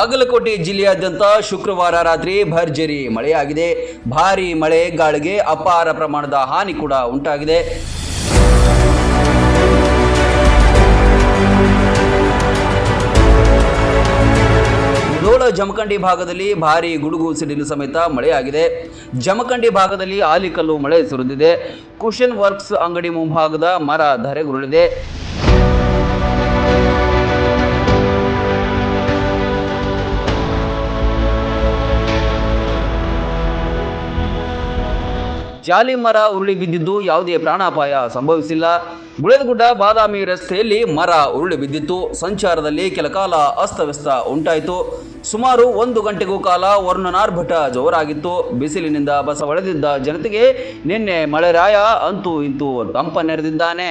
ಬಾಗಲಕೋಟೆ ಜಿಲ್ಲೆಯಾದ್ಯಂತ ಶುಕ್ರವಾರ ರಾತ್ರಿ ಭರ್ಜರಿ ಮಳೆಯಾಗಿದೆ. ಭಾರಿ ಮಳೆ ಗಾಳಿಗೆ ಅಪಾರ ಪ್ರಮಾಣದ ಹಾನಿ ಕೂಡ ಉಂಟಾಗಿದೆ. ಮುಧೋಳ ಜಮಖಂಡಿ ಭಾಗದಲ್ಲಿ ಭಾರಿ ಗುಡುಗು ಸಿಡಿಲು ಸಮೇತ ಮಳೆಯಾಗಿದೆ. ಜಮಖಂಡಿ ಭಾಗದಲ್ಲಿ ಆಲಿಕಲ್ಲು ಮಳೆ ಸುರಿದಿದೆ. ಕುಶನ್ ವರ್ಕ್ಸ್ ಅಂಗಡಿ ಮುಂಭಾಗದ ಮರ ಧರೆಗುರುಳಿದೆ. ಜಾಲಿ ಮರ ಉರುಳಿ ಬಿದ್ದಿದ್ದು ಯಾವುದೇ ಪ್ರಾಣಾಪಾಯ ಸಂಭವಿಸಿಲ್ಲ. ಗುಳೇದಗುಡ್ಡ ಬಾದಾಮಿ ರಸ್ತೆಯಲ್ಲಿ ಮರ ಉರುಳಿ ಬಿದ್ದಿತ್ತು. ಸಂಚಾರದಲ್ಲಿ ಕೆಲಕಾಲ ಅಸ್ತವ್ಯಸ್ತ ಉಂಟಾಯಿತು. ಸುಮಾರು ಒಂದು ಗಂಟೆಗೂ ಕಾಲ ವರ್ಣನಾರ್ಭಟ ಜೋರಾಗಿತ್ತು. ಬಿಸಿಲಿನಿಂದ ಬಸವಳೆದಿದ್ದ ಜನತೆಗೆ ನಿನ್ನೆ ಮಳೆರಾಯ ಅಂತೂ ಇಂತೂ ತಂಪ ನೆರೆದಿದ್ದಾನೆ.